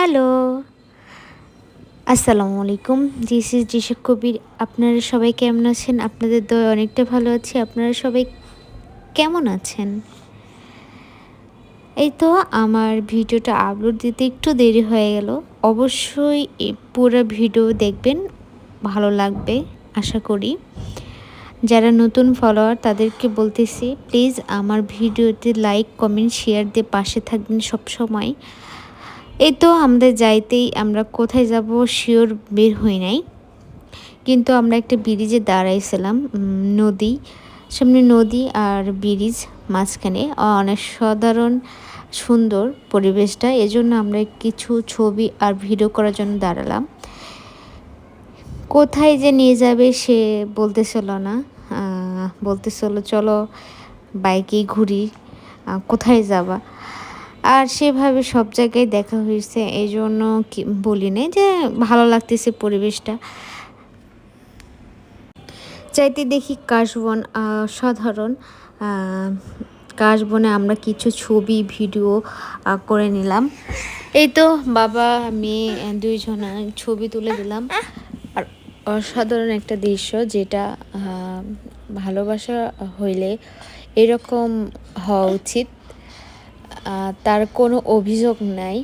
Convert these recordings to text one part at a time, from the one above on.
Hello. আসসালামু আলাইকুম। This is জিশা কবির আপনারা সবাই কেমন আছেন? আপনাদের দয় অনেকটা ভালো আছি। আপনারা সবাই কেমন আছেন? এই তো আমার ভিডিওটা আপলোড দিতে একটু দেরি হয়ে গেল। অবশ্যই পুরো ভিডিও দেখবেন। ভালো লাগবে, আশা করি। যারা নতুন ফলোয়ার তাদেরকে বলতেছি প্লিজ আমার ভিডিওতে লাইক কমেন্ট শেয়ার দিয়ে পাশে থাকবেন সব সময়। এই তো আমাদের যাইতেই আমরা কোথায় যাব? শিওর বের হই নাই। কিন্তু আমরা একটা ব্রিজে দাঁড়াইছিলাম নদী। সামনে নদী আর ব্রিজ মাঝখানে। অনেক সাধারণ, সুন্দর পরিবেশটা। এজন্য আমরা কিছু ছবি আর ভিডিও করার জন্য দাঁড়ালাম। কোথায় যে নিয়ে যাবে সে বলতেছিল না। বলতেছিল, চলো বাইকেই ঘুরি। কোথায় যাবা? আর সেভাবে সব জায়গায় দেখা হয়েছে এই জন্য কি বলি নাই যে ভালো লাগতেছে পরিবেশটা। চাইতে দেখি কাশবন সাধারণ কাশবনে আমরা কিছু ছবি, ভিডিও করে নিলাম। এই তো বাবা, মেয়ে, দুইজন ছবি তুলে দিলাম। আর অসাধারণ একটা দৃশ্য যেটা ভালোবাসা হইলে এরকম হওয়া উচিত। তার কোনো অভিযোগ নাই।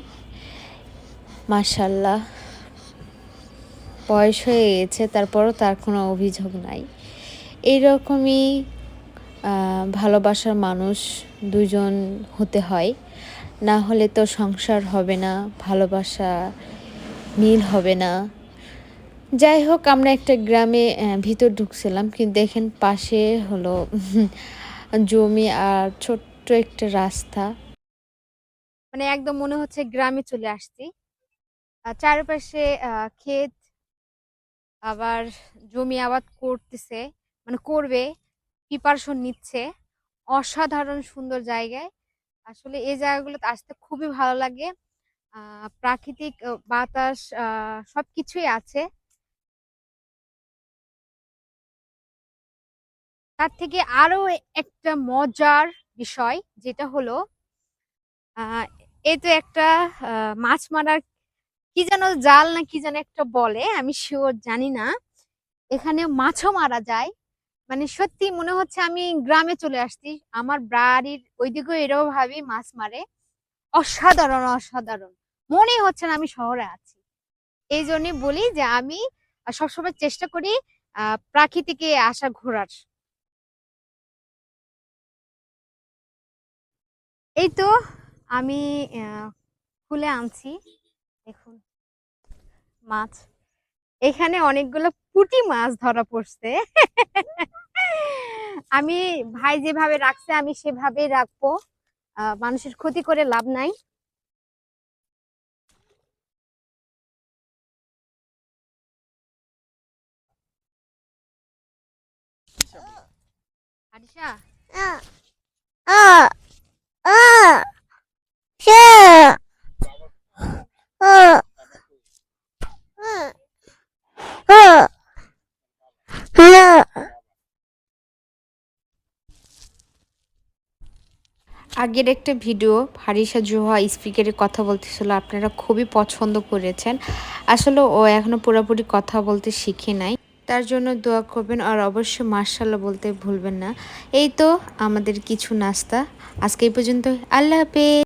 মার্শাল্লাহ বয়স হয়ে গেছে, তারপরও তার কোনো অভিযোগ নাই। এইরকমই ভালোবাসার মানুষ দুজন হতে হয়। না হলে তো সংসার হবে না, ভালোবাসা মিল হবে না। যাই হোক, আমরা একটা গ্রামে ভিতর ঢুকছিলাম, কিন্তু দেখেন পাশে হলো জমি আর ছোট্ট একটা রাস্তা। মানে একদম মনে হচ্ছে গ্রামে চলে আসছি। চারপাশে ক্ষেত আবার জমি আবাদ করতেছে মানে করবে প্রিপারেশন নিচ্ছে। অসাধারণ সুন্দর জায়গায়। আসলে এই জায়গাগুলোতে আসতে খুবই ভালো লাগে। প্রাকৃতিক বাতাস সবকিছুই আছে। তার থেকে আরও একটা মজার বিষয় যেটা হলো এই তো একটা মাছ মারার কি যেন জাল না কি যেন একটা বলে, আমি শিওর জানি না। এখানে মাছও মারা যায়। মানে সত্যি মনে হচ্ছে আমি গ্রামে চলে আসছি। আমার বাড়ির ওইদিকেও এরকম ভাবে মাছ মারে। অসাধারণ অসাধারণ। মনে হচ্ছে না আমি শহরে আছি। এই জন্যই বলি যে আমি সবসময় চেষ্টা করি প্রাকৃতিকে আসা ঘোরার। এই তো আমি খুলে আনছি। দেখুন, মাছ। এখানে অনেকগুলো পুটি মাছ ধরা পড়ছে। আমি, ভাই যেভাবে রাখছে, আমি সেভাবেই রাখব। মানুষের ক্ষতি করে লাভ নাই। আরিশা আগের একটা ভিডিও হারিসা জোহা স্পিকারে কথা বলতেছিল, আপনারা খুবই পছন্দ করেছেন। আসলে ও এখনও পুরোপুরি কথা বলতে শিখে নাই। তার জন্য দোয়া করবেন আর অবশ্যই মার্শাল্লাহ বলতে ভুলবেন না। এই তো আমাদের কিছু নাস্তা। আজকে এই পর্যন্ত আল্লাহ হাফেজ।